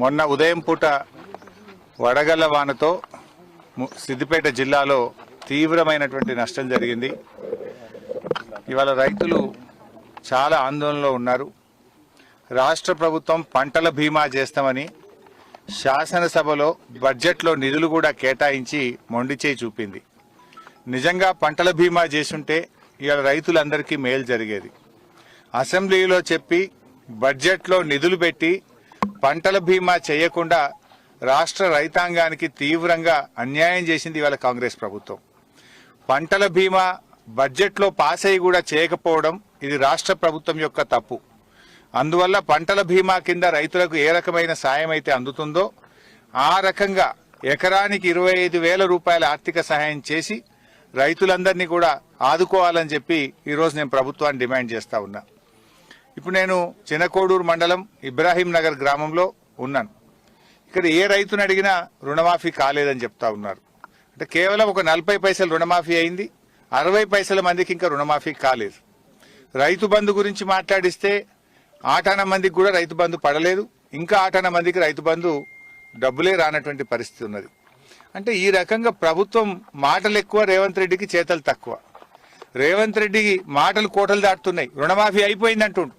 మొన్న ఉదయం పూట వడగళ్ళ వానతో సిద్దిపేట జిల్లాలో తీవ్రమైనటువంటి నష్టం జరిగింది. ఇవాళ రైతులు చాలా ఆందోళనలో ఉన్నారు. రాష్ట్ర ప్రభుత్వం పంటల బీమా చేస్తామని శాసనసభలో బడ్జెట్లో నిధులు కూడా కేటాయించి మొండిచేయి చూపింది. నిజంగా పంటల బీమా చేసుంటే ఇవాళ రైతులందరికీ మేలు జరిగేది. అసెంబ్లీలో చెప్పి బడ్జెట్లో నిధులు పెట్టి పంటల బీమా చేయకుండా రాష్ట్ర రైతాంగానికి తీవ్రంగా అన్యాయం చేసింది ఇవాళ కాంగ్రెస్ ప్రభుత్వం. పంటల బీమా బడ్జెట్లో పాస్ అయ్యి కూడా చేయకపోవడం ఇది రాష్ట్ర ప్రభుత్వం యొక్క తప్పు. అందువల్ల పంటల బీమా కింద రైతులకు ఏ రకమైన సాయం అయితే అందుతుందో ఆ రకంగా ఎకరానికి ఇరవై ఐదు వేల రూపాయల ఆర్థిక సహాయం చేసి రైతులందరినీ కూడా ఆదుకోవాలని చెప్పి ఈరోజు నేను ప్రభుత్వాన్ని డిమాండ్ చేస్తా ఉన్నా. ఇప్పుడు నేను చినకోడూరు మండలం ఇబ్రాహీం నగర్ గ్రామంలో ఉన్నాను. ఇక్కడ ఏ రైతును అడిగినా రుణమాఫీ కాలేదని చెప్తా ఉన్నారు. అంటే కేవలం ఒక నలభై పైసలు రుణమాఫీ అయింది అరవై పైసల మందికి ఇంకా రుణమాఫీ కాలేదు. రైతు బంధు గురించి మాట్లాడిస్తే ఆటాన మందికి కూడా రైతు బంధు పడలేదు ఇంకా ఆటాన మందికి రైతు బంధు డబ్బులే రానటువంటి పరిస్థితి ఉన్నది. అంటే ఈ రకంగా ప్రభుత్వం మాటలు ఎక్కువ రేవంత్ రెడ్డికి చేతలు తక్కువ. రేవంత్ రెడ్డి మాటలు కోటలు దాటుతున్నాయి రుణమాఫీ అయిపోయింది అంటుండు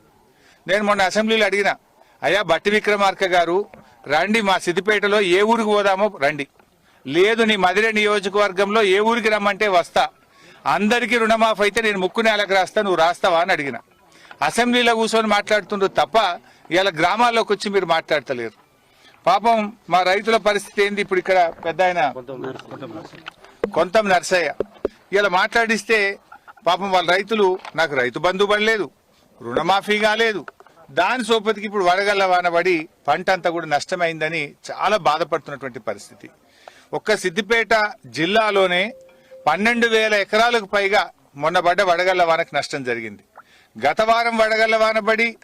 నేను మొన్న అసెంబ్లీలో అడిగిన అయ్యా బట్టి విక్రమార్క గారు రండి మా సిద్దిపేటలో ఏ ఊరికి పోదామో రండి. లేదు నీ మధుర నియోజకవర్గంలో ఏ ఊరికి రమ్మంటే వస్తా. అందరికీ రుణమాఫీ అయితే నేను ముక్కు నేలకు రాస్తా నువ్వు రాస్తావా? అని అడిగిన. అసెంబ్లీలో కూర్చొని మాట్లాడుతుండ్రు తప్ప ఇలా గ్రామాల్లోకి వచ్చి మీరు మాట్లాడతలేరు. పాపం మా రైతుల పరిస్థితి ఏంది? ఇప్పుడు ఇక్కడ పెద్ద ఆయన కొంత నర్సయ్య. ఇలా మాట్లాడిస్తే పాపం వాళ్ళ రైతులు నాకు రైతు బంధు పడలేదు రుణమాఫీ కాలేదు దాని సోపతికి ఇప్పుడు వడగల్ల వానబడి పంట అంతా కూడా నష్టమైందని చాలా బాధపడుతున్నటువంటి పరిస్థితి. ఒక్క సిద్దిపేట జిల్లాలోనే పన్నెండు వేల ఎకరాలకు పైగా మొన్న పడ్డ వడగళ్ళ వానకు నష్టం జరిగింది. గత వారం వడగళ్ళ వాన పడి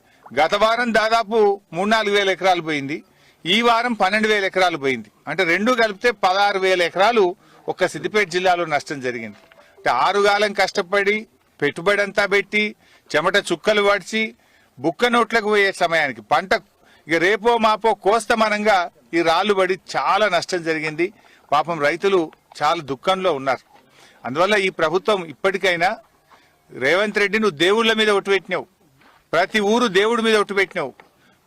గత వారం దాదాపు మూడు నాలుగు వేల ఎకరాలు పోయింది. ఈ వారం పన్నెండు వేల ఎకరాలు పోయింది. అంటే రెండు కలిపితే పదహారు వేల ఎకరాలు ఒక్క సిద్దిపేట జిల్లాలో నష్టం జరిగింది. అంటే ఆరుగాలం కష్టపడి పెట్టుబడి అంతా పెట్టి చెమట చుక్కలు పడిచి బుక్క నోట్లకు పోయే సమయానికి పంట ఇక రేపో మాపో కోస్తమనంగా ఈ రాళ్ళు పడి చాలా నష్టం జరిగింది. పాపం రైతులు చాలా దుఃఖంలో ఉన్నారు. అందువల్ల ఈ ప్రభుత్వం ఇప్పటికైనా రేవంత్ రెడ్డి నువ్వు దేవుళ్ళ మీద ఒట్టు పెట్టినావు. ప్రతి ఊరు దేవుడి మీద ఒట్టు పెట్టినావు.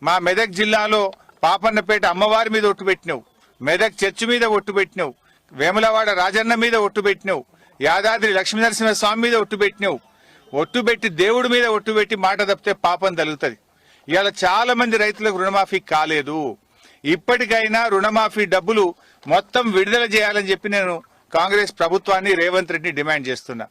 మా మెదక్ జిల్లాలో పాపన్నపేట అమ్మవారి మీద ఒట్టు పెట్టినావు. మెదక్ చర్చి మీద ఒట్టు పెట్టినావు. వేములవాడ రాజన్న మీద ఒట్టు పెట్టినావు. యాదాద్రి లక్ష్మీనరసింహ స్వామి మీద ఒట్టు పెట్టినావు. ఒట్టు పెట్టి దేవుడి మీద ఒట్టు పెట్టి మాట తప్పితే పాపం తగులుతుంది ఇవాళ చాలా మంది రైతులకు రుణమాఫీ కాలేదు. ఇప్పటికైనా రుణమాఫీ డబ్బులు మొత్తం విడుదల చేయాలని చెప్పి నేను కాంగ్రెస్ ప్రభుత్వాన్ని రేవంత్ రెడ్డిని డిమాండ్ చేస్తున్నా.